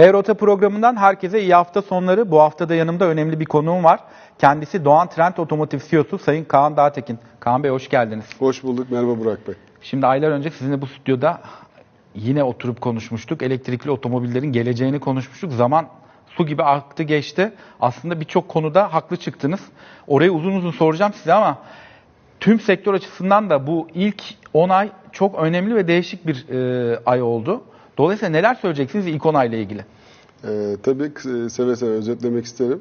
E-Rota programından herkese iyi hafta sonları. Bu hafta da yanımda önemli bir konuğum var. Kendisi Doğan Trend Otomotiv CEO'su Sayın Kaan Dağtekin. Kaan Bey hoş geldiniz. Hoş bulduk. Merhaba Burak Bey. Şimdi aylar önce sizinle bu stüdyoda yine oturup konuşmuştuk. Elektrikli otomobillerin geleceğini konuşmuştuk. Zaman su gibi aktı geçti. Aslında birçok konuda haklı çıktınız. Orayı uzun uzun soracağım size ama tüm sektör açısından da bu ilk 10 ay çok önemli ve değişik bir e, ay oldu. Dolayısıyla neler söyleyeceksiniz ilk 10 ayla ilgili? Ee, tabii e, seve seve özetlemek isterim.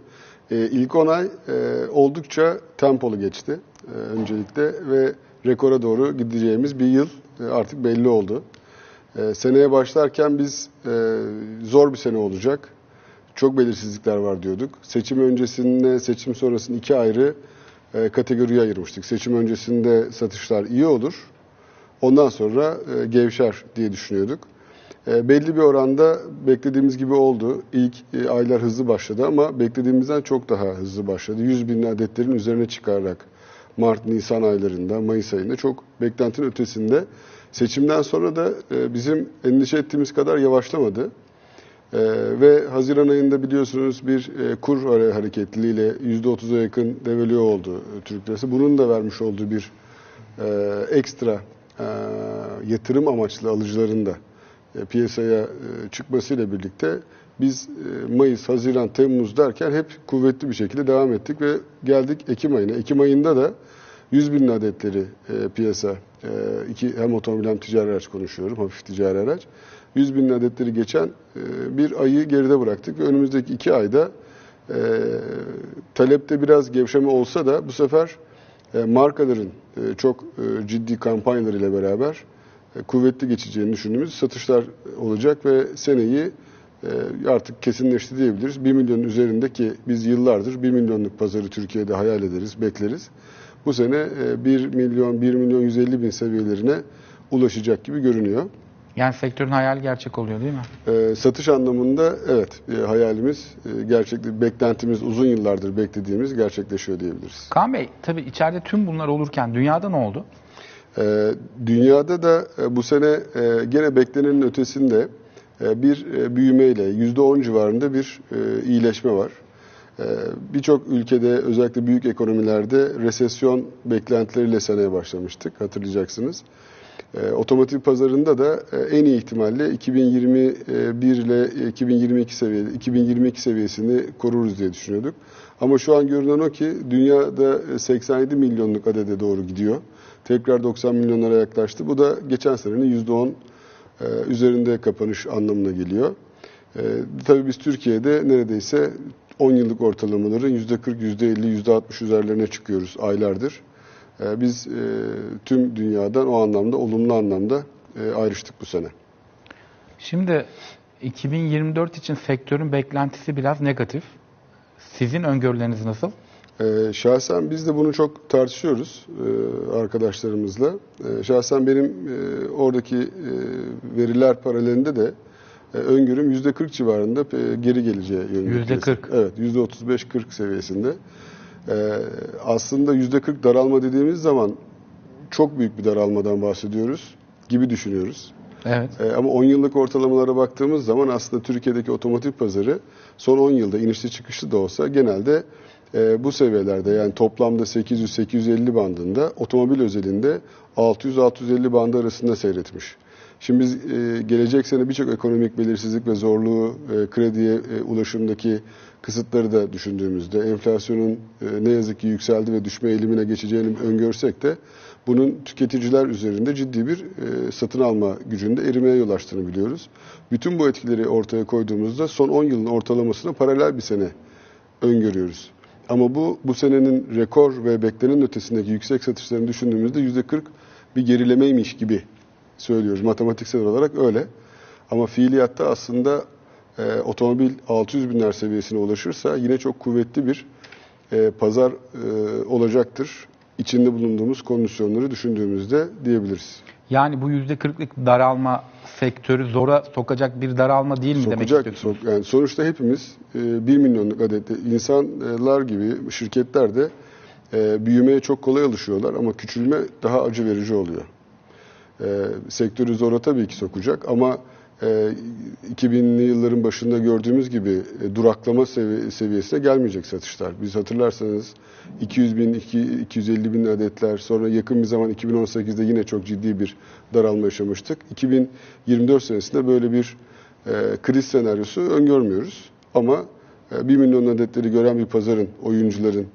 Ee, ilk 10 ay e, oldukça tempolu geçti e, öncelikle ve rekora doğru gideceğimiz bir yıl e, artık belli oldu. E, seneye başlarken biz e, zor bir sene olacak. Çok belirsizlikler var diyorduk. Seçim öncesinde, seçim sonrasında iki ayrı e, kategoriye ayırmıştık. Seçim öncesinde satışlar iyi olur. Ondan sonra e, gevşer diye düşünüyorduk. E, belli bir oranda beklediğimiz gibi oldu. İlk e, aylar hızlı başladı ama beklediğimizden çok daha hızlı başladı. 100 bin adetlerin üzerine çıkararak Mart, Nisan aylarında, Mayıs ayında çok beklentinin ötesinde. Seçimden sonra da e, bizim endişe ettiğimiz kadar yavaşlamadı. Ve Haziran ayında biliyorsunuz bir kur hare- hareketliliğiyle %30'a yakın devalüe oldu Türk lirası. Bunun da vermiş olduğu bir ekstra yatırım amaçlı alıcıların da piyasaya e, çıkmasıyla birlikte biz e, Mayıs, Haziran, Temmuz derken hep kuvvetli bir şekilde devam ettik ve geldik Ekim ayına. Ekim ayında da 100 bin adetleri e, piyasa, e, iki, hem otomobil hem ticari araç konuşuyorum, hafif ticari araç. 100 bin adetleri geçen e, bir ayı geride bıraktık ve önümüzdeki iki ayda e, talepte biraz gevşeme olsa da bu sefer e, markaların e, çok e, ciddi kampanyalarıyla beraber e, kuvvetli geçeceğini düşündüğümüz satışlar olacak ve seneyi e, artık kesinleşti diyebiliriz. 1 milyonun üzerinde ki biz yıllardır 1 milyonluk pazarı Türkiye'de hayal ederiz, bekleriz. Bu sene e, 1 milyon, 1 milyon 150 bin seviyelerine ulaşacak gibi görünüyor. Yani sektörün hayali gerçek oluyor değil mi? E, satış anlamında evet e, hayalimiz, e, beklentimiz uzun yıllardır beklediğimiz gerçekleşiyor diyebiliriz. Kaan Bey tabii içeride tüm bunlar olurken dünyada ne oldu? Ee, Dünyada da e, bu sene e, gene beklenenin ötesinde e, bir büyümeyle %10 civarında bir iyileşme var. Birçok ülkede özellikle büyük ekonomilerde resesyon beklentileriyle seneye başlamıştık hatırlayacaksınız. E, Otomotiv pazarında da e, en iyi ihtimalle 2021 ile 2022 seviyesi 2022 seviyesini koruruz diye düşünüyorduk. Ama şu an görünen o ki dünyada e, 87 milyonluk adede doğru gidiyor. Tekrar 90 milyonlara yaklaştı. Bu da geçen senenin %10 e, üzerinde kapanış anlamına geliyor. E, tabii biz Türkiye'de neredeyse 10 yıllık ortalamaların %40, %50, %60 üzerlerine çıkıyoruz aylardır. E, biz e, tüm dünyadan o anlamda, olumlu anlamda e, ayrıştık bu sene. Şimdi 2024 için sektörün beklentisi biraz negatif. Sizin öngörüleriniz nasıl? Ee, şahsen biz de bunu çok tartışıyoruz e, arkadaşlarımızla. E, şahsen benim e, oradaki e, veriler paralelinde de e, öngörüm %40 civarında e, geri geleceği yönünde. %40. Evet, %35-40 seviyesinde. E, aslında %40 daralma dediğimiz zaman çok büyük bir daralmadan bahsediyoruz gibi düşünüyoruz. Evet. E, ama 10 yıllık ortalamalara baktığımız zaman aslında Türkiye'deki otomotiv pazarı son 10 yılda inişli çıkışlı da olsa genelde e, bu seviyelerde yani toplamda 800-850 bandında otomobil özelinde 600-650 bandı arasında seyretmiş. Şimdi biz e, gelecek sene birçok ekonomik belirsizlik ve zorluğu, e, krediye e, ulaşımdaki kısıtları da düşündüğümüzde enflasyonun e, ne yazık ki yükseldi ve düşme eğilimine geçeceğini öngörsek de bunun tüketiciler üzerinde ciddi bir e, satın alma gücünde erimeye yol açtığını biliyoruz. Bütün bu etkileri ortaya koyduğumuzda son 10 yılın ortalamasına paralel bir sene öngörüyoruz. Ama bu bu senenin rekor ve beklenenin ötesindeki yüksek satışlarını düşündüğümüzde %40 bir gerilemeymiş gibi söylüyoruz. Matematiksel olarak öyle. Ama fiiliyatta aslında e, otomobil 600 binler seviyesine ulaşırsa yine çok kuvvetli bir e, pazar e, olacaktır. İçinde bulunduğumuz kondisyonları düşündüğümüzde diyebiliriz. Yani bu %40'lık daralma sektörü zora sokacak bir daralma değil mi demek Sokacak. istiyorsunuz? Sok, yani sonuçta hepimiz e, 1 milyonluk adette insanlar gibi şirketler de e, büyümeye çok kolay alışıyorlar ama küçülme daha acı verici oluyor. E, sektörü zora tabii ki sokacak ama e, 2000'li yılların başında gördüğümüz gibi e, duraklama sevi- seviyesine gelmeyecek satışlar. Biz hatırlarsanız 200 bin, iki- 250 bin adetler sonra yakın bir zaman 2018'de yine çok ciddi bir daralma yaşamıştık. 2024 senesinde böyle bir e, kriz senaryosu öngörmüyoruz. Ama e, 1 milyon adetleri gören bir pazarın, oyuncuların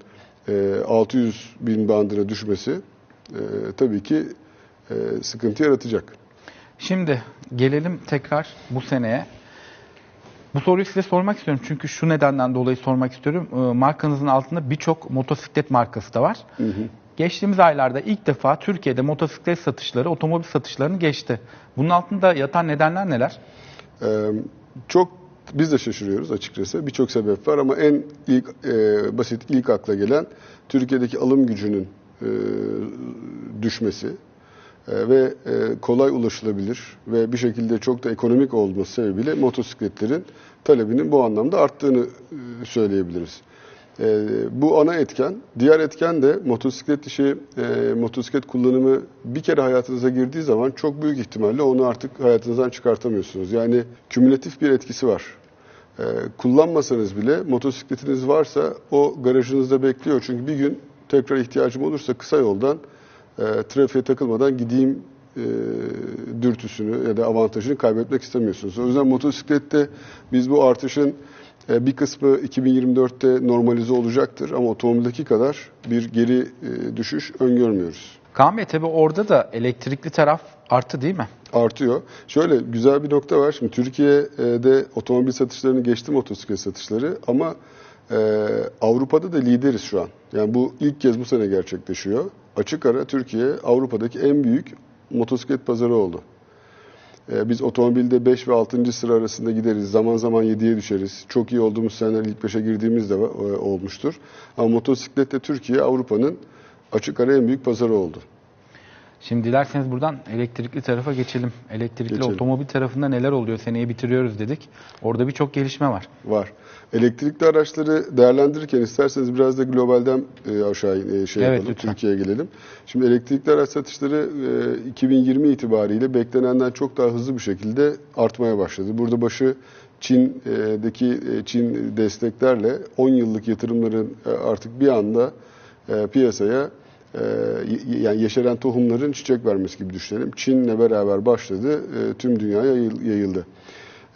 e, 600 bin bandına düşmesi e, tabii ki e, sıkıntı yaratacak. Şimdi gelelim tekrar bu seneye. Bu soruyu size sormak istiyorum çünkü şu nedenden dolayı sormak istiyorum. Ee, Markanızın altında birçok motosiklet markası da var. Geçtiğimiz aylarda ilk defa Türkiye'de motosiklet satışları otomobil satışlarını geçti. Bunun altında yatan nedenler neler? Ee, çok biz de şaşırıyoruz açıkçası. Birçok sebep var ama en ilk e, basit ilk akla gelen Türkiye'deki alım gücünün e, düşmesi e, ve e, kolay ulaşılabilir ve bir şekilde çok da ekonomik olması sebebiyle motosikletlerin talebinin bu anlamda arttığını e, söyleyebiliriz. E, bu ana etken. Diğer etken de motosiklet işi, e, motosiklet kullanımı bir kere hayatınıza girdiği zaman çok büyük ihtimalle onu artık hayatınızdan çıkartamıyorsunuz. Yani kümülatif bir etkisi var. E, kullanmasanız bile motosikletiniz varsa o garajınızda bekliyor. Çünkü bir gün tekrar ihtiyacım olursa kısa yoldan e, trafiğe takılmadan gideyim e, dürtüsünü ya da avantajını kaybetmek istemiyorsunuz. O yüzden motosiklette biz bu artışın e, bir kısmı 2024'te normalize olacaktır ama otomobildeki kadar bir geri e, düşüş öngörmüyoruz. Kaan Bey tabii orada da elektrikli taraf arttı değil mi? Artıyor. Şöyle güzel bir nokta var. Şimdi Türkiye'de otomobil satışlarını geçti motosiklet satışları ama e, Avrupa'da da lideriz şu an. Yani bu ilk kez bu sene gerçekleşiyor. Açık ara Türkiye Avrupa'daki en büyük motosiklet pazarı oldu. E, biz otomobilde 5 ve 6. sıra arasında gideriz. Zaman zaman 7'ye düşeriz. Çok iyi olduğumuz seneler ilk 5'e girdiğimiz de e, olmuştur. Ama motosiklette Türkiye Avrupa'nın açık ara en büyük pazarı oldu. Şimdi dilerseniz buradan elektrikli tarafa geçelim. Elektrikli Geçelim. otomobil tarafında neler oluyor? Seneye bitiriyoruz dedik. Orada birçok gelişme var. Var. Elektrikli araçları değerlendirirken isterseniz biraz da globalden e, aşağı e, şey Evet, yapalım. Türkiye'ye gelelim. Şimdi elektrikli araç satışları e, 2020 itibariyle beklenenden çok daha hızlı bir şekilde artmaya başladı. Burada başı Çin'deki e, Çin desteklerle 10 yıllık yatırımların e, artık bir anda e, piyasaya e, yani yeşeren tohumların çiçek vermesi gibi düşünelim. Çin'le beraber başladı, e, tüm dünyaya yayıl- yayıldı.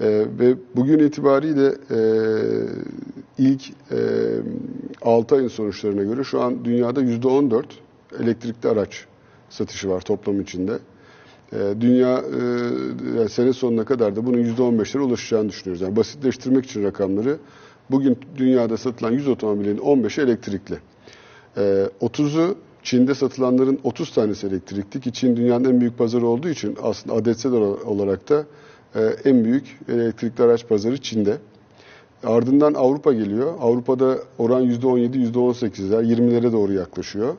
Ee, ve bugün itibariyle e, ilk e, 6 ayın sonuçlarına göre şu an dünyada %14 elektrikli araç satışı var toplam içinde. Ee, dünya e, yani sene sonuna kadar da bunun %15'lere ulaşacağını düşünüyoruz. Yani basitleştirmek için rakamları bugün dünyada satılan 100 otomobilin 15'i elektrikli. Ee, 30'u Çin'de satılanların 30 tanesi elektrikli ki Çin dünyanın en büyük pazarı olduğu için aslında adetsel olarak da e, en büyük elektrikli araç pazarı Çin'de. Ardından Avrupa geliyor. Avrupa'da oran %17, %18'ler, 20'lere doğru yaklaşıyor.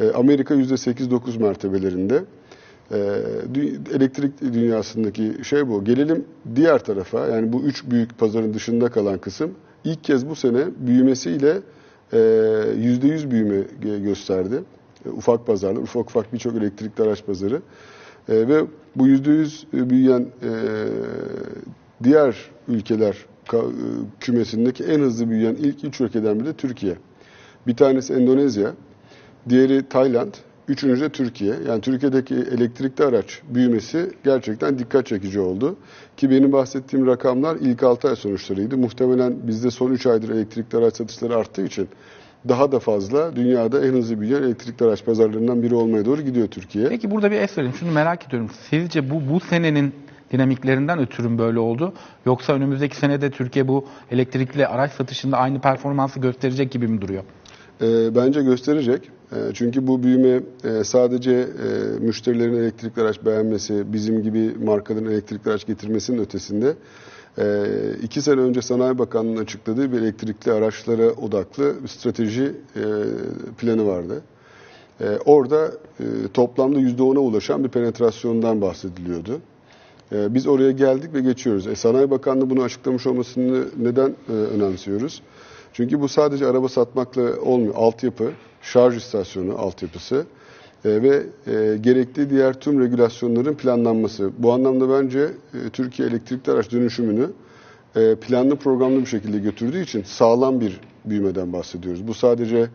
E, Amerika %8-9 mertebelerinde. E, elektrik dünyasındaki şey bu. Gelelim diğer tarafa. Yani bu üç büyük pazarın dışında kalan kısım ilk kez bu sene büyümesiyle %100 büyüme ge- gösterdi. E, ufak pazarlar, ufak ufak birçok elektrikli araç pazarı. E, ve bu %100 büyüyen e, diğer ülkeler e, kümesindeki en hızlı büyüyen ilk üç ülkeden biri de Türkiye. Bir tanesi Endonezya, diğeri Tayland, üçüncü de Türkiye. Yani Türkiye'deki elektrikli araç büyümesi gerçekten dikkat çekici oldu. Ki benim bahsettiğim rakamlar ilk 6 ay sonuçlarıydı. Muhtemelen bizde son 3 aydır elektrikli araç satışları arttığı için daha da fazla dünyada en hızlı büyüyen elektrikli araç pazarlarından biri olmaya doğru gidiyor Türkiye. Peki burada bir es vereyim. Şunu merak ediyorum. Sizce bu bu senenin dinamiklerinden ötürü mü böyle oldu? Yoksa önümüzdeki senede Türkiye bu elektrikli araç satışında aynı performansı gösterecek gibi mi duruyor? E, bence gösterecek. E, çünkü bu büyüme e, sadece e, müşterilerin elektrikli araç beğenmesi, bizim gibi markaların elektrikli araç getirmesinin ötesinde iki sene önce Sanayi Bakanlığı'nın açıkladığı bir elektrikli araçlara odaklı bir strateji planı vardı. Orada toplamda %10'a ulaşan bir penetrasyondan bahsediliyordu. Biz oraya geldik ve geçiyoruz. Sanayi Bakanlığı bunu açıklamış olmasını neden önemsiyoruz? Çünkü bu sadece araba satmakla olmuyor. Altyapı, şarj istasyonu altyapısı, E, ve e, gerekli diğer tüm regülasyonların planlanması. Bu anlamda bence e, Türkiye elektrikli araç dönüşümünü e, planlı programlı bir şekilde götürdüğü için sağlam bir büyümeden bahsediyoruz. Bu sadece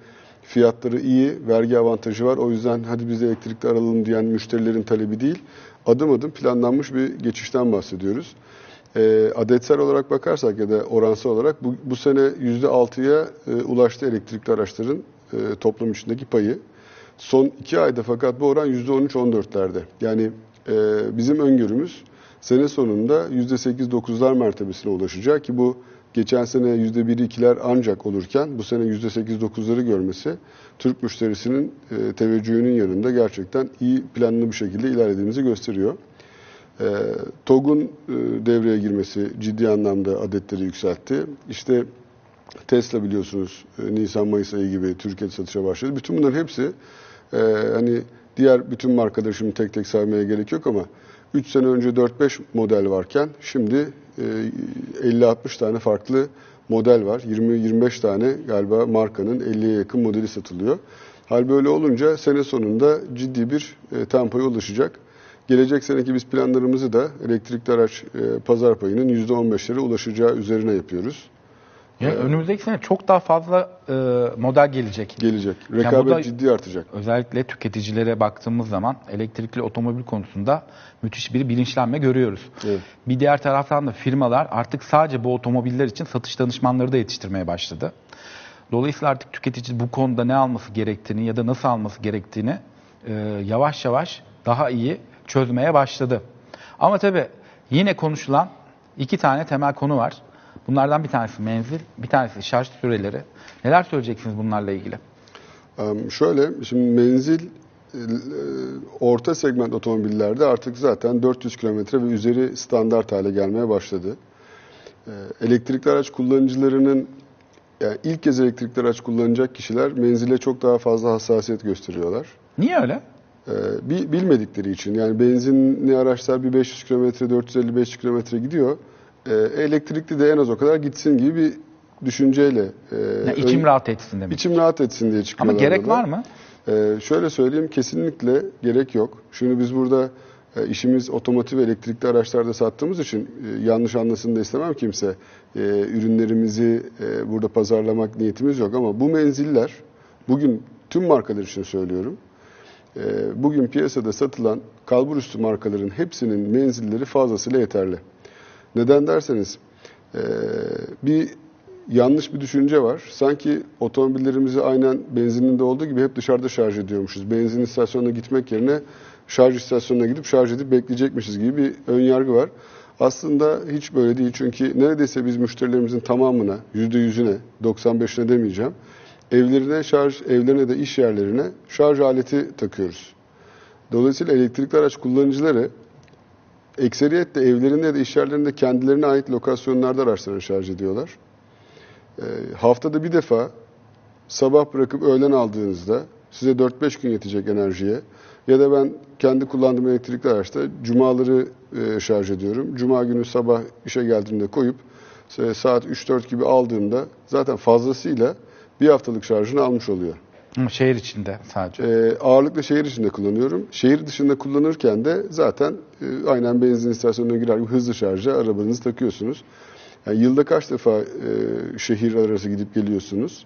fiyatları iyi, vergi avantajı var. O yüzden hadi biz elektrikli alalım diyen müşterilerin talebi değil. Adım adım planlanmış bir geçişten bahsediyoruz. E, adetsel olarak bakarsak ya da oransal olarak bu, bu sene %6'ya e, ulaştı elektrikli araçların e, toplum içindeki payı. Son iki ayda fakat bu oran %13-14'lerde. Yani e, bizim öngörümüz sene sonunda %8-9'lar mertebesine ulaşacak ki bu geçen sene %1-2'ler ancak olurken bu sene %8-9'ları görmesi Türk müşterisinin e, teveccühünün yanında gerçekten iyi planlı bir şekilde ilerlediğimizi gösteriyor. E, TOG'un e, devreye girmesi ciddi anlamda adetleri yükseltti. İşte Tesla biliyorsunuz e, Nisan-Mayıs ayı gibi Türkiye'de satışa başladı. Bütün bunların hepsi e, hani diğer bütün markaları şimdi tek tek saymaya gerek yok ama 3 sene önce 4-5 model varken şimdi e, 50-60 tane farklı model var. 20-25 tane galiba markanın 50'ye yakın modeli satılıyor. Hal böyle olunca sene sonunda ciddi bir e, tempoya ulaşacak. Gelecek seneki biz planlarımızı da elektrikli araç e, pazar payının %15'lere ulaşacağı üzerine yapıyoruz. Ya önümüzdeki sene çok daha fazla e, model gelecek. Gelecek. Rekabet da- ciddi artacak. Özellikle tüketicilere baktığımız zaman elektrikli otomobil konusunda müthiş bir bilinçlenme görüyoruz. Evet. Bir diğer taraftan da firmalar artık sadece bu otomobiller için satış danışmanları da yetiştirmeye başladı. Dolayısıyla artık tüketici bu konuda ne alması gerektiğini ya da nasıl alması gerektiğini e, yavaş yavaş daha iyi çözmeye başladı. Ama tabii yine konuşulan iki tane temel konu var. Bunlardan bir tanesi menzil, bir tanesi şarj süreleri. Neler söyleyeceksiniz bunlarla ilgili? Em, Şöyle, şimdi menzil e, orta segment otomobillerde artık zaten 400 kilometre ve üzeri standart hale gelmeye başladı. E, Elektrikli araç kullanıcılarının yani ilk kez elektrikli araç kullanacak kişiler menzile çok daha fazla hassasiyet gösteriyorlar. Niye öyle? E, bi- Bilmedikleri için yani benzinli araçlar bir 500 kilometre 450-500 kilometre gidiyor. E, Elektrikli de en az o kadar gitsin gibi bir düşünceyle. e, Ya içim ön- rahat etsin demek. İçim rahat etsin diye Ama çıkıyorlar. gerek yola. var mı? Ee, şöyle söyleyeyim, kesinlikle gerek yok. Şimdi biz burada e, işimiz otomotiv elektrikli araçlarda sattığımız için e, yanlış anlasın da istemem kimse. E, ürünlerimizi e, burada pazarlamak niyetimiz yok ama bu menziller, bugün tüm markalar için söylüyorum, e, bugün piyasada satılan kalburüstü markaların hepsinin menzilleri fazlasıyla yeterli. Neden derseniz, e, bir yanlış bir düşünce var. Sanki otomobillerimizi aynen benzininde olduğu gibi hep dışarıda şarj ediyormuşuz. Benzin istasyonuna gitmek yerine şarj istasyonuna gidip şarj edip bekleyecekmişiz gibi bir ön yargı var. Aslında hiç böyle değil. Çünkü neredeyse biz müşterilerimizin tamamına, %100'üne, 95'ine demeyeceğim, evlerine şarj, evlerine de iş yerlerine şarj aleti takıyoruz. Dolayısıyla elektrikli araç kullanıcıları ekseriyetle evlerinde de iş yerlerinde kendilerine ait lokasyonlarda araçlarını şarj ediyorlar. Ee, haftada bir defa sabah bırakıp öğlen aldığınızda size 4-5 gün yetecek enerjiye ya da ben kendi kullandığım elektrikli araçta cumaları e, şarj ediyorum. Cuma günü sabah işe geldiğimde koyup e, saat 3-4 gibi aldığımda zaten fazlasıyla bir haftalık şarjını almış oluyor. Hı, Şehir içinde sadece. Ee, ağırlıkla şehir içinde kullanıyorum. Şehir dışında kullanırken de zaten e, aynen benzin istasyonuna girer gibi hızlı şarja arabanızı takıyorsunuz. Yani yılda kaç defa e, şehir arası gidip geliyorsunuz?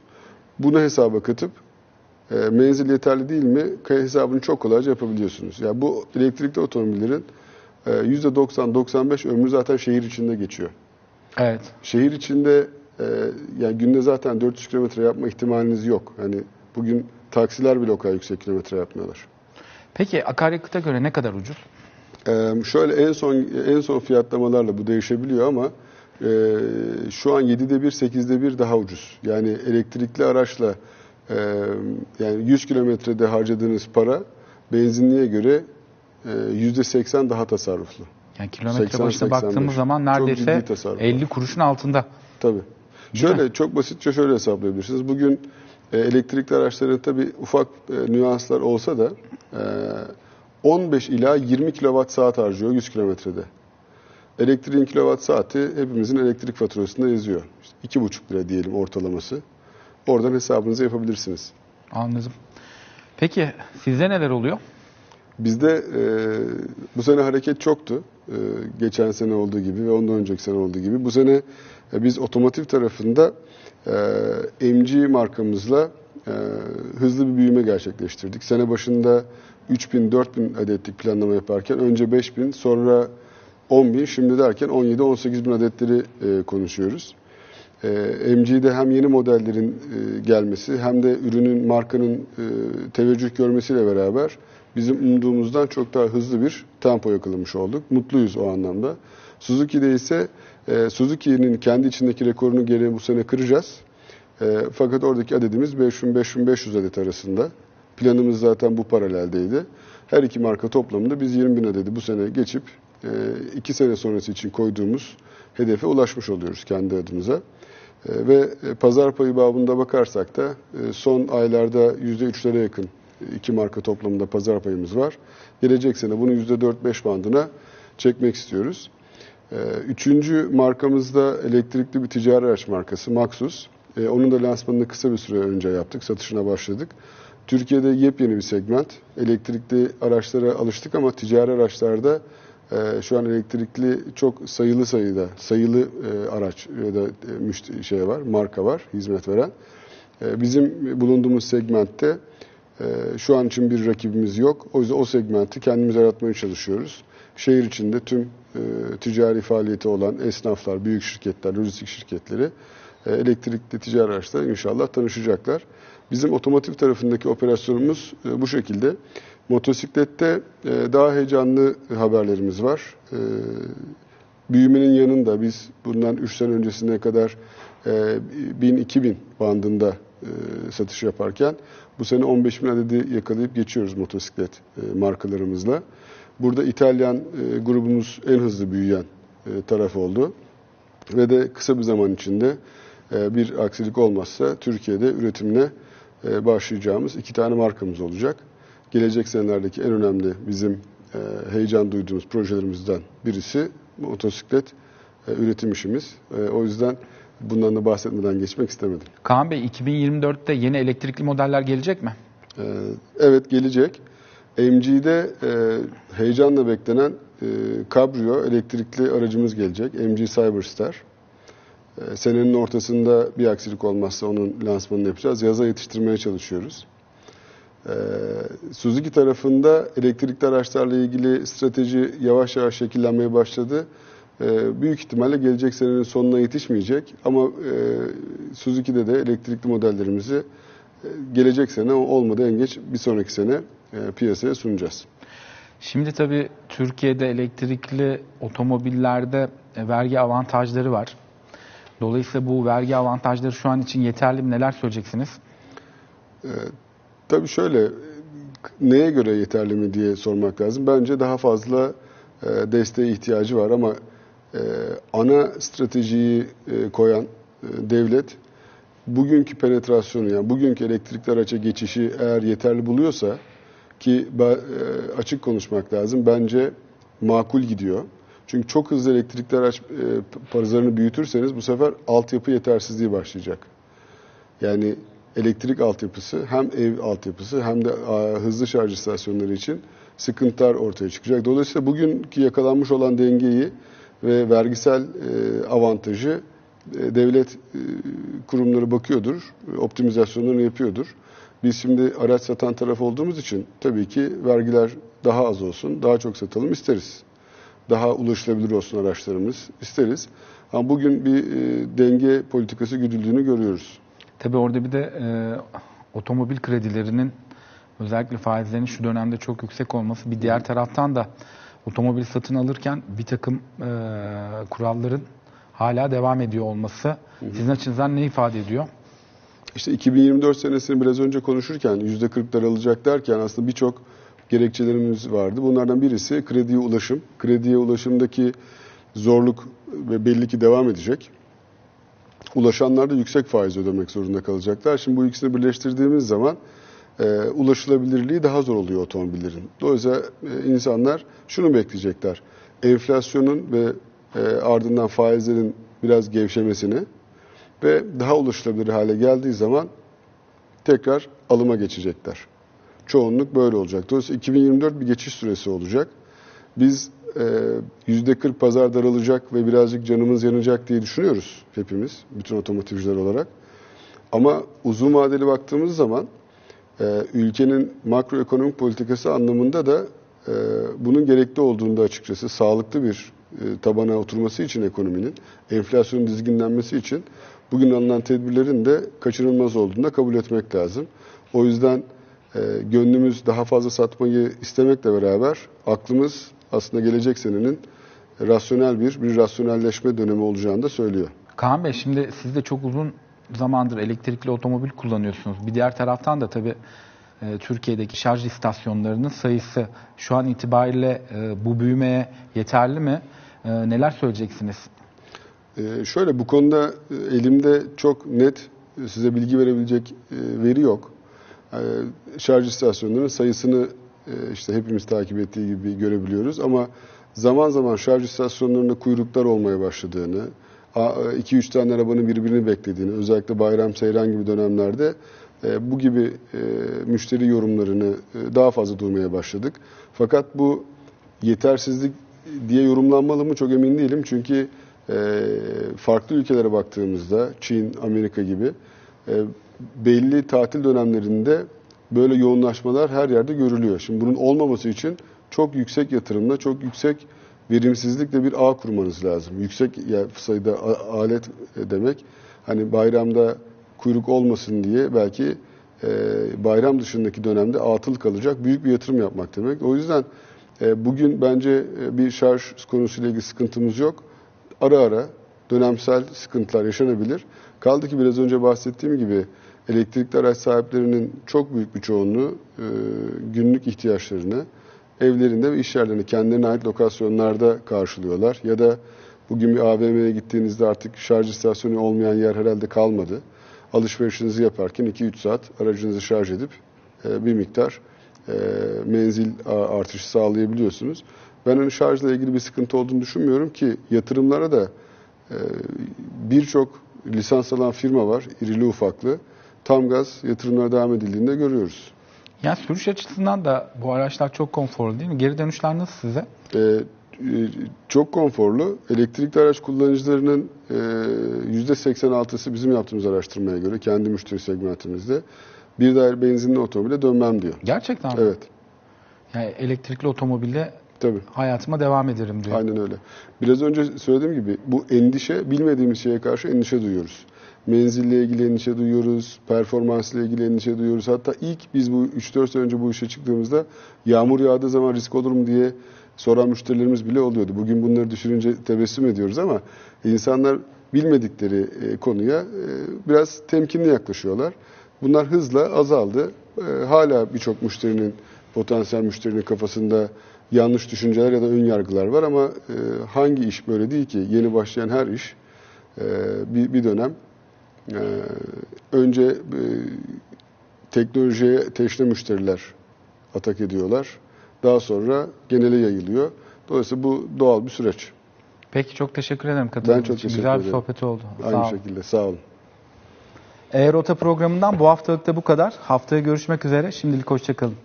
Bunu hesaba katıp e, menzil yeterli değil mi? Kaya hesabını çok kolayca yapabiliyorsunuz. Yani bu elektrikli otomobillerin e, %90-95 ömrü zaten şehir içinde geçiyor. Evet. Şehir içinde e, yani günde zaten 400 kilometre yapma ihtimaliniz yok. Hani bugün taksiler bile o kadar yüksek kilometre yapmıyorlar. Peki akaryakıta göre ne kadar ucuz? Ee, şöyle en son en son fiyatlamalarla bu değişebiliyor ama e, şu an 7'de 1, 8'de 1 daha ucuz. Yani elektrikli araçla e, yani 100 kilometrede harcadığınız para benzinliğe göre e, %80 daha tasarruflu. Yani kilometre 80, başına 85. baktığımız zaman neredeyse ciddi tasarruf var. 50 kuruşun altında. Tabii. Şöyle çok basitçe şöyle hesaplayabilirsiniz. Bugün elektrikli araçların tabii ufak e, nüanslar olsa da e, 15 ila 20 kilowatt saat harcıyor 100 kilometrede. Elektriğin kilowatt saati hepimizin elektrik faturasında yazıyor. İşte 2,5 lira diyelim ortalaması. Oradan hesabınızı yapabilirsiniz. Anladım. Peki sizde neler oluyor? Bizde e, bu sene hareket çoktu. E, geçen sene olduğu gibi ve ondan önceki sene olduğu gibi. Bu sene e, biz otomotiv tarafında e, MG markamızla e, hızlı bir büyüme gerçekleştirdik. Sene başında 3000-4000 adetlik planlama yaparken önce 5000 sonra 10.000 şimdi derken 17-18 bin adetleri e, konuşuyoruz. E, MG'de hem yeni modellerin e, gelmesi hem de ürünün markanın e, teveccüh görmesiyle beraber bizim umduğumuzdan çok daha hızlı bir tempo yakalamış olduk. Mutluyuz o anlamda. Suzuki'de ise e, Suzuki'nin kendi içindeki rekorunu geri bu sene kıracağız. E, fakat oradaki adedimiz 5000-5500 adet arasında. Planımız zaten bu paraleldeydi. Her iki marka toplamında biz 20 bin adedi bu sene geçip e, iki sene sonrası için koyduğumuz hedefe ulaşmış oluyoruz kendi adımıza. E, ve e, pazar payı babında bakarsak da e, son aylarda %3'lere yakın iki marka toplamında pazar payımız var. Gelecek sene bunu %4-5 bandına çekmek istiyoruz. E, Üçüncü markamız da elektrikli bir ticari araç markası Maxus. E, Onun da lansmanını kısa bir süre önce yaptık, satışına başladık. Türkiye'de yepyeni bir segment. Elektrikli araçlara alıştık ama ticari araçlarda e, şu an elektrikli çok sayılı sayıda, sayılı e, araç ya da e, şey var, marka var, hizmet veren. Bizim bulunduğumuz segmentte şu an için bir rakibimiz yok. O yüzden o segmenti kendimiz yaratmaya çalışıyoruz. Şehir içinde tüm e, ticari faaliyeti olan esnaflar, büyük şirketler, lojistik şirketleri e, elektrikli ticari araçlar inşallah tanışacaklar. Bizim otomotiv tarafındaki operasyonumuz e, bu şekilde. Motosiklette daha heyecanlı haberlerimiz var. Büyümenin yanında biz bundan 3 sene öncesine kadar e, 1000-2000 bandında satış yaparken bu sene 15 bin adedi yakalayıp geçiyoruz motosiklet e, markalarımızla. Burada İtalyan e, grubumuz en hızlı büyüyen e, taraf oldu. Ve de kısa bir zaman içinde bir aksilik olmazsa Türkiye'de üretimine başlayacağımız iki tane markamız olacak. Gelecek senelerdeki en önemli bizim heyecan duyduğumuz projelerimizden birisi motosiklet üretim işimiz. O yüzden bundan da bahsetmeden geçmek istemedim. Kaan Bey 2024'te yeni elektrikli modeller gelecek mi? Ee, Evet gelecek. MG'de e, heyecanla beklenen e, Cabrio elektrikli aracımız gelecek. MG Cyberstar. E, senenin ortasında bir aksilik olmazsa onun lansmanını yapacağız. Yaza yetiştirmeye çalışıyoruz. E, Suzuki tarafında elektrikli araçlarla ilgili strateji yavaş yavaş şekillenmeye başladı. E, büyük ihtimalle gelecek senenin sonuna yetişmeyecek. Ama e, Suzuki'de de elektrikli modellerimizi e, gelecek sene olmadı en geç bir sonraki sene e, piyasaya sunacağız. Şimdi tabii Türkiye'de elektrikli otomobillerde vergi avantajları var. Dolayısıyla bu vergi avantajları şu an için yeterli mi? Neler söyleyeceksiniz? Tabii şöyle, neye göre yeterli mi diye sormak lazım. Bence daha fazla e, desteğe ihtiyacı var ama e, ana stratejiyi e, koyan e, devlet bugünkü penetrasyonu yani bugünkü elektrikli araça geçişi eğer yeterli buluyorsa ki e, açık konuşmak lazım bence makul gidiyor. Çünkü çok hızlı elektrikli araç e, pazarını büyütürseniz bu sefer altyapı yetersizliği başlayacak. Yani elektrik altyapısı hem ev altyapısı hem de hızlı şarj istasyonları için sıkıntılar ortaya çıkacak. Dolayısıyla bugünkü yakalanmış olan dengeyi ve vergisel e, avantajı e, devlet e, kurumları bakıyordur, optimizasyonlarını yapıyordur. Biz şimdi araç satan taraf olduğumuz için tabii ki vergiler daha az olsun, daha çok satalım isteriz. Daha ulaşılabilir olsun araçlarımız isteriz. Ama bugün bir denge politikası güdüldüğünü görüyoruz. Tabii orada bir de e, otomobil kredilerinin özellikle faizlerinin şu dönemde çok yüksek olması. Bir diğer taraftan da otomobil satın alırken bir takım e, kuralların hala devam ediyor olması sizin açınızdan ne ifade ediyor? İşte 2024 senesini biraz önce konuşurken %40 daralacak derken aslında birçok gerekçelerimiz vardı. Bunlardan birisi krediye ulaşım. Krediye ulaşımdaki zorluk ve belli ki devam edecek. Ulaşanlar da yüksek faiz ödemek zorunda kalacaklar. Şimdi bu ikisini birleştirdiğimiz zaman e, ulaşılabilirliği daha zor oluyor otomobillerin. Dolayısıyla e, insanlar şunu bekleyecekler. Enflasyonun ve e, ardından faizlerin biraz gevşemesini ve daha ulaşılabilir hale geldiği zaman tekrar alıma geçecekler. çoğunluk böyle olacak. Dolayısıyla 2024 bir geçiş süresi olacak. Biz e, %40 pazar daralacak ve birazcık canımız yanacak diye düşünüyoruz hepimiz, bütün otomotivciler olarak. Ama uzun vadeli baktığımız zaman e, ülkenin makroekonomik politikası anlamında da e, bunun gerekli olduğunda açıkçası sağlıklı bir e, tabana oturması için ekonominin, enflasyonun dizginlenmesi için bugün alınan tedbirlerin de kaçınılmaz olduğunu da kabul etmek lazım. O yüzden e, gönlümüz daha fazla satmayı istemekle beraber aklımız aslında gelecek senenin rasyonel bir, bir rasyonelleşme dönemi olacağını da söylüyor. Kaan Bey şimdi siz de çok uzun zamandır elektrikli otomobil kullanıyorsunuz. Bir diğer taraftan da tabii e, Türkiye'deki şarj istasyonlarının sayısı şu an itibariyle e, bu büyümeye yeterli mi? E, neler söyleyeceksiniz? Ee, şöyle bu konuda elimde çok net size bilgi verebilecek veri yok. Ee, şarj istasyonlarının sayısını işte hepimiz takip ettiği gibi görebiliyoruz ama zaman zaman şarj istasyonlarında kuyruklar olmaya başladığını, 2-3 tane arabanın birbirini beklediğini, özellikle bayram seyran gibi dönemlerde e, bu gibi e, müşteri yorumlarını e, daha fazla duymaya başladık. Fakat bu yetersizlik diye yorumlanmalı mı çok emin değilim. Çünkü e, farklı ülkelere baktığımızda Çin, Amerika gibi e, belli tatil dönemlerinde böyle yoğunlaşmalar her yerde görülüyor. Şimdi bunun olmaması için çok yüksek yatırımla, çok yüksek verimsizlikle bir ağ kurmanız lazım. Yüksek sayıda alet demek. Hani bayramda kuyruk olmasın diye belki e, bayram dışındaki dönemde atıl kalacak büyük bir yatırım yapmak demek. O yüzden e, bugün bence e, bir şarj konusuyla ilgili sıkıntımız yok. Ara ara dönemsel sıkıntılar yaşanabilir. Kaldı ki biraz önce bahsettiğim gibi elektrikli araç sahiplerinin çok büyük bir çoğunluğu günlük ihtiyaçlarını evlerinde ve iş yerlerinde kendilerine ait lokasyonlarda karşılıyorlar. Ya da bugün bir AVM'ye gittiğinizde artık şarj istasyonu olmayan yer herhalde kalmadı. Alışverişinizi yaparken 2-3 saat aracınızı şarj edip e, bir miktar e, menzil artışı sağlayabiliyorsunuz. Ben hani şarjla ilgili bir sıkıntı olduğunu düşünmüyorum ki yatırımlara da e, birçok lisans alan firma var, irili ufaklı. Tam gaz yatırımlara devam edildiğinde görüyoruz. Yani sürüş açısından da bu araçlar çok konforlu değil mi? Geri dönüşler nasıl size? Ee, e, çok konforlu. Elektrikli araç kullanıcılarının e, %86'sı bizim yaptığımız araştırmaya göre kendi müşteri segmentimizde bir dair benzinli otomobile dönmem diyor. Gerçekten mi? Evet, Yani elektrikli otomobille tabii. hayatıma devam ederim diyor. Aynen öyle. Biraz önce söylediğim gibi bu endişe, bilmediğimiz şeye karşı endişe duyuyoruz. Menzille ilgili endişe duyuyoruz, performansla ilgili endişe duyuyoruz. Hatta ilk biz bu 3-4 sene önce bu işe çıktığımızda yağmur yağdığı zaman risk olur mu diye soran müşterilerimiz bile oluyordu. Bugün bunları düşününce tebessüm ediyoruz ama insanlar bilmedikleri e, konuya e, biraz temkinli yaklaşıyorlar. Bunlar hızla azaldı. E, Hala birçok müşterinin, potansiyel müşterinin kafasında yanlış düşünceler ya da ön yargılar var ama hangi iş böyle değil ki? Yeni başlayan her iş bir dönem e, önce e, teknolojiye teşne müşteriler atak ediyorlar. Daha sonra genele yayılıyor. Dolayısıyla bu doğal bir süreç. Peki çok teşekkür ederim katıldığınız Ben çok için. teşekkür Güzel bir ederim. sohbet oldu. Sağ Aynı olun. şekilde. Sağ olun. E-Rota programından bu haftalık da bu kadar. Haftaya görüşmek üzere. Şimdilik hoşçakalın.